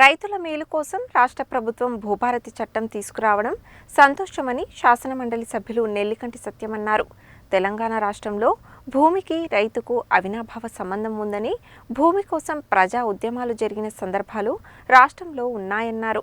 రైతుల మేలు కోసం రాష్ట్ర ప్రభుత్వం భూభారతి చట్టం తీసుకురావడం సంతోషమని శాసనమండలి సభ్యులు నెల్లికంటి సత్యమన్నారు. తెలంగాణ రాష్ట్రంలో భూమికి రైతుకు అవినాభావ సంబంధం ఉందని భూమి కోసం ప్రజా ఉద్యమాలు జరిగిన సందర్భాలు రాష్ట్రంలో ఉన్నాయన్నారు.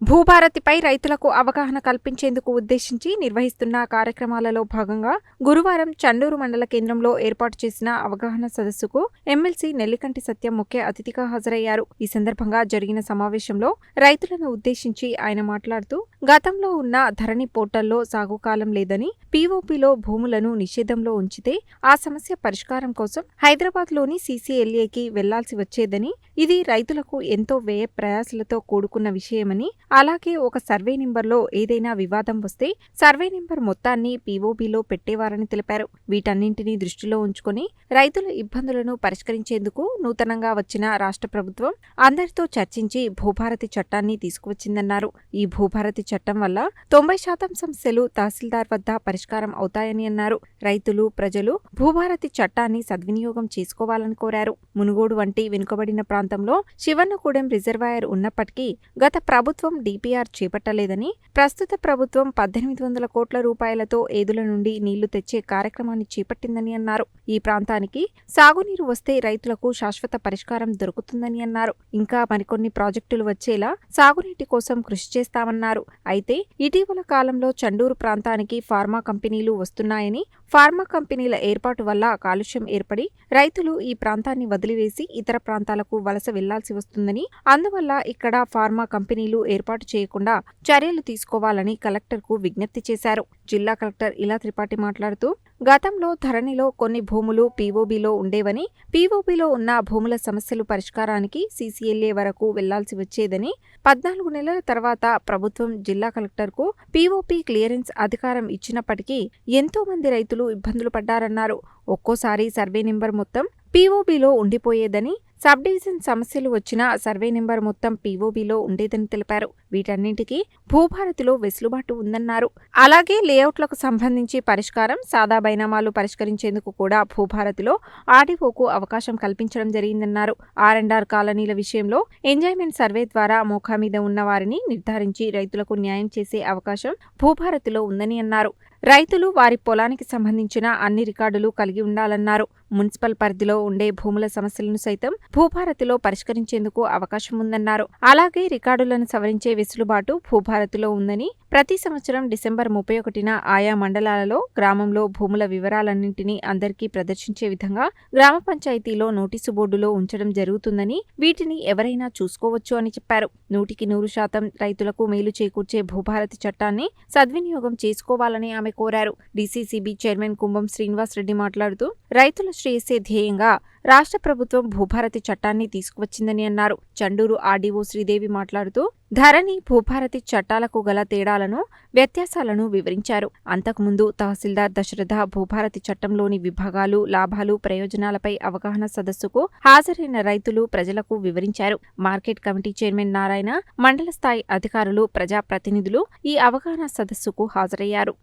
భూభారతిపై రైతులకు అవగాహన కల్పించేందుకు ఉద్దేశించి నిర్వహిస్తున్న కార్యక్రమాలలో భాగంగా గురువారం చండూరు మండల కేంద్రంలో ఏర్పాటు చేసిన అవగాహన సదస్సుకు ఎమ్మెల్సీ నెల్లికంటి సత్యం ముఖ్య అతిథిగా హాజరయ్యారు. ఈ సందర్భంగా జరిగిన సమావేశంలో రైతులను ఉద్దేశించి ఆయన మాట్లాడుతూ గతంలో ఉన్న ధరణి పోర్టల్లో సాగుకాలం లేదని పీఓపీలో భూములను నిషేధంలో ఉంచితే ఆ సమస్య పరిష్కారం కోసం హైదరాబాద్లోని సీసీఎల్ఏకి వెళ్ళాల్సి వచ్చేదని ఇది రైతులకు ఎంతో వ్యయ ప్రయాసలతో కూడుకున్న విషయమని అలాగే ఒక సర్వే నెంబర్లో ఏదైనా వివాదం వస్తే సర్వే నెంబర్ మొత్తాన్ని పీఓబీలో పెట్టేవారని తెలిపారు. వీటన్నింటినీ దృష్టిలో ఉంచుకొని రైతుల ఇబ్బందులను పరిష్కరించేందుకు నూతనంగా వచ్చిన రాష్ట్ర ప్రభుత్వం అందరితో చర్చించి భూభారతి చట్టాన్ని తీసుకువచ్చిందన్నారు. ఈ భూభారతి చట్టం వల్ల తొంభై శాతం సమస్యలు తహసీల్దార్ వద్ద పరిష్కారం అవుతాయని అన్నారు. రైతులు ప్రజలు భూభారతి చట్టాన్ని సద్వినియోగం చేసుకోవాలని కోరారు. మునుగోడు వంటి వెనుకబడిన ప్రాంతంలో శివన్నగూడెం రిజర్వాయర్ ఉన్నప్పటికీ గత ప్రభుత్వం డీపీఆర్ చేపట్టలేదని ప్రస్తుత ప్రభుత్వం పద్దెనిమిది వందల కోట్ల రూపాయలతో ఏదుల నుండి నీళ్ళు తెచ్చే కార్యక్రమాన్ని చేపట్టిందని అన్నారు. ఈ ప్రాంతానికి సాగునీరు వస్తే రైతులకు శాశ్వత పరిష్కారం దొరుకుతుందని అన్నారు. ఇంకా మరికొన్ని ప్రాజెక్టులు వచ్చేలా సాగునీటి కోసం కృషి చేస్తామన్నారు. అయితే ఇటీవల కాలంలో చండూరు ప్రాంతానికి ఫార్మా కంపెనీలు వస్తున్నాయని ఫార్మా కంపెనీల ఏర్పాటు వల్ల కాలుష్యం ఏర్పడి రైతులు ఈ ప్రాంతాన్ని వదిలివేసి ఇతర ప్రాంతాలకు వలస వెళ్ళాల్సి వస్తుందని అందువల్ల ఇక్కడ ఫార్మా కంపెనీలు ఏర్పాటు చేయకుండా చర్యలు తీసుకోవాలని కలెక్టర్కు విజ్ఞప్తి చేశారు. జిల్లా కలెక్టర్ ఇలా త్రిపాఠి మాట్లాడుతూ గతంలో ధరణిలో కొన్ని భూములు పీఓబీలో ఉండేవని పీఓబీలో ఉన్న భూముల సమస్యలు పరిష్కారానికి సీసీఎల్ఏ వరకు వెళ్ళాల్సి వచ్చేదని పద్నాలుగు నెలల తర్వాత ప్రభుత్వం జిల్లా కలెక్టర్కు పీఓపీ క్లియరెన్స్ అధికారం ఇచ్చినప్పటికీ ఎంతో మంది రైతులు ఇబ్బందులు పడ్డారన్నారు. ఒక్కోసారి సర్వే నెంబర్ మొత్తం పీఓబీలో ఉండిపోయేదని సబ్ డివిజన్ సమస్యలు వచ్చినా సర్వే నెంబర్ మొత్తం పీఓబీలో ఉండేదని తెలిపారు. వీటన్నింటికీ భూభారతిలో వెసులుబాటు ఉందన్నారు. అలాగే లేఅవుట్లకు సంబంధించి పరిష్కారం సాదా బైనామాలు పరిష్కరించేందుకు కూడా భూభారతిలో ఆర్డీఓకు అవకాశం కల్పించడం జరిగిందన్నారు. ఆర్ అండ్ ఆర్ కాలనీల విషయంలో ఎంజాయ్మెంట్ సర్వే ద్వారా మోఖా మీద ఉన్న వారిని నిర్ధారించి రైతులకు న్యాయం చేసే అవకాశం భూభారతిలో ఉందని అన్నారు. రైతులు వారి పొలానికి సంబంధించిన అన్ని రికార్డులు కలిగి ఉండాలన్నారు. మున్సిపల్ పరిధిలో ఉండే భూముల సమస్యలను సైతం భూభారతిలో పరిష్కరించేందుకు అవకాశం ఉందన్నారు. అలాగే రికార్డులను సవరించే వెసులుబాటు భూభారతిలో ఉందని ప్రతి సంవత్సరం డిసెంబర్ ముప్పై ఒకటిన ఆయా మండలాలలో గ్రామంలో భూముల వివరాలన్నింటినీ అందరికీ ప్రదర్శించే విధంగా గ్రామ పంచాయతీలో నోటీసు బోర్డులో ఉంచడం జరుగుతుందని వీటిని ఎవరైనా చూసుకోవచ్చు అని చెప్పారు. నూటికి నూరు శాతం రైతులకు మేలు చేకూర్చే భూభారతి చట్టాన్ని సద్వినియోగం చేసుకోవాలని ఆమె కోరారు. డీసీసీబీ చైర్మన్ కుంభం శ్రీనివాస్ రెడ్డి మాట్లాడుతూ రైతుల శ్రేయస్సే ధ్యేయంగా రాష్ట్ర ప్రభుత్వం భూభారతి చట్టాన్ని తీసుకువచ్చిందని అన్నారు. చండూరు ఆర్డీఓ శ్రీదేవి మాట్లాడుతూ ధరణి భూభారతి చట్టాలకు గల తేడా తేడాలను వ్యత్యాసాలను వివరించారు. అంతకుముందు తహసీల్దార్ దశరథ భూభారతి చట్టంలోని విభాగాలు లాభాలు ప్రయోజనాలపై అవగాహన సదస్సుకు హాజరైన రైతులు ప్రజలకు వివరించారు. మార్కెట్ కమిటీ చైర్మన్ నారాయణ మండల స్థాయి అధికారులు ప్రజాప్రతినిధులు ఈ అవగాహన సదస్సుకు హాజరయ్యారు.